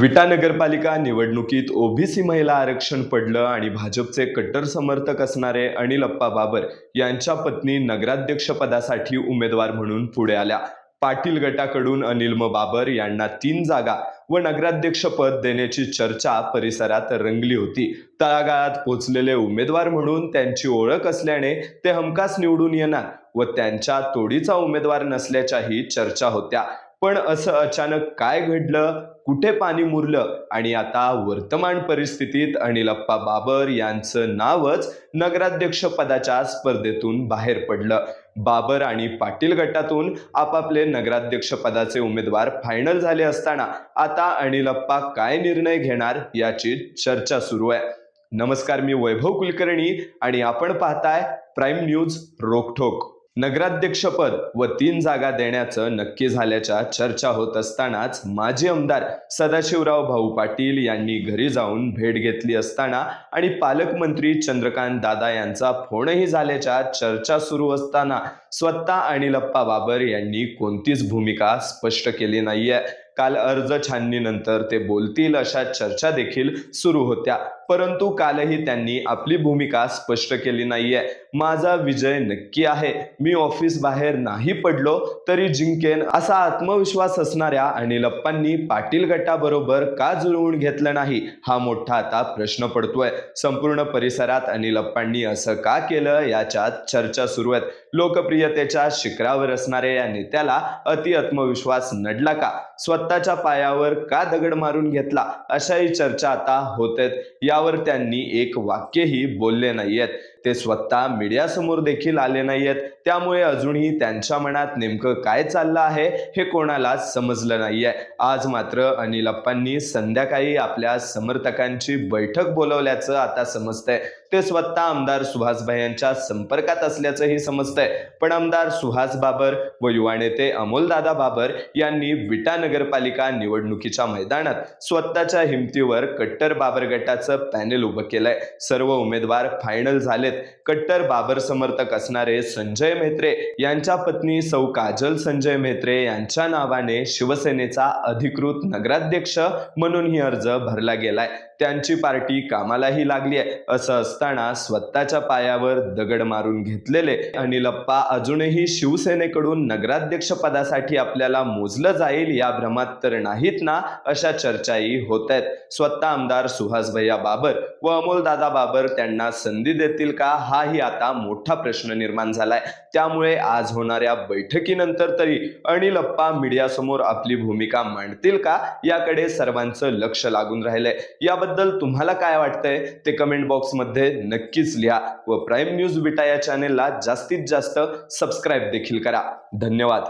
विटा नगरपालिका निवडणुकीत ओबीसी महिला आरक्षण पडलं आणि भाजपचे कट्टर समर्थक असणारे अनिल अप्पा बाबर यांच्या पत्नी नगराध्यक्षपदासाठी उमेदवार म्हणून पुढे आल्या. पाटील गटाकडून अनिल म बाबर यांना तीन जागा व नगराध्यक्षपद देण्याची चर्चा परिसरात रंगली होती. तळागाळात पोचलेले उमेदवार म्हणून त्यांची ओळख असल्याने ते हमखास निवडून येणार व त्यांच्या तोडीचा उमेदवार नसल्याच्याही चर्चा होत्या. पण असं अचानक काय घडलं? कुठे पाणी मुरलं? आणि आता वर्तमान परिस्थितीत अनिलप्पा बाबर यांचं नावच नगराध्यक्ष पदाच्या स्पर्धेतून बाहेर पडलं. बाबर आणि पाटील गटातून आपापले नगराध्यक्ष पदाचे उमेदवार फायनल झाले असताना आता अनिलप्पा काय निर्णय घेणार याची चर्चा सुरू आहे. नमस्कार मी वैभव कुलकर्णी आणि आपण पाहताय प्राईम न्यूज रोकठोक. नगराध्यक्षपद व तीन जागा देण्याचं नक्की झाल्याच्या चर्चा होत असतानाच माजी आमदार सदाशिवराव भाऊ पाटील यांनी घरी जाऊन भेट घेतली असताना आणि पालकमंत्री चंद्रकांत दादा यांचा फोनही झाल्याच्या चर्चा सुरू असताना स्वतः अनिलप्पा बाबर यांनी कोणतीच भूमिका स्पष्ट केली नाहीये. काल अर्ज छाननीनंतर ते बोलतील अशा चर्चा देखील सुरू होत्या. परंतु कालही त्यांनी आपली भूमिका स्पष्ट केली नाहीये. माझा विजय नक्की आहे. मी ऑफिस बाहेर नाही पडलो तरी जिंकेन असा आत्मविश्वास असणाऱ्या अनिलप्पांनी पाटील गटाबरोबर का जुळवून घेतलं नाही हा मोठा आता प्रश्न पडतोय. संपूर्ण परिसरात अनिलप्पांनी असं का केलं याच्यात चर्चा सुरू आहेत. लोकप्रियतेच्या शिखरावर असणाऱ्या या नेत्याला अति आत्मविश्वास नडला का? स्वतःच्या पायावर का दगड मारून घेतला? अशाही चर्चा आता होत आहेत यावर त्यांनी एक वाक्यही बोलले नाहीयेत. ते स्वतः मीडियासमोर देखील आले नाहीयेत. त्यामुळे अजूनही त्यांच्या मनात नेमकं काय चाललं आहे हे कोणालाच समजलं नाहीये. आज मात्र अनिल अप्पांनी संध्याकाळी आपल्या समर्थकांची बैठक बोलवल्याचं आता समजतंय. ते स्वतः आमदार सुहासभाई यांच्या संपर्कात असल्याचंही समजतंय. पण आमदार सुहास बाबर व युवा नेते अमोलदादा बाबर यांनी विटा नगरपालिका निवडणुकीच्या मैदानात स्वतःच्या हिमतीवर कट्टर बाबर गटाचं पॅनेल उभं केलंय. सर्व उमेदवार फायनल झालेत. कट्टर बाबर समर्थक असणारे संजय म्हेत्रे यांच्या पत्नी सौ काजल संजय म्हेत्रे यांच्या नावाने शिवसेनेचा अधिकृत नगराध्यक्ष म्हणून ही अर्ज भरला गेलाय. त्यांची पार्टी कामालाही लागली आहे. असं असताना स्वतःच्या पायावर दगड मारून घेतलेले अनिलप्पा अजूनही शिवसेनेकडून नगराध्यक्ष पदासाठी आपल्याला मोजलं जाईल या भ्रमात तर नाहीत ना अशा चर्चाही होत आहेत. स्वतः आमदार सुहास भैया बाबर व अमोलदादा बाबर त्यांना संधी देतील का हाही आता मोठा प्रश्न निर्माण झालाय. त्यामुळे आज होणाऱ्या बैठकीनंतर तरी अनिलप्पा मीडियासमोर आपली भूमिका मांडतील का याकडे सर्वांचं लक्ष लागून राहिलंय. याबद्दल तुम्हाला काय वाटतंय ते कमेंट बॉक्समध्ये नक्कीच लिहा व प्राईम न्यूज विटा या चॅनेलला जास्तीत जास्त सबस्क्राईब देखील करा. धन्यवाद.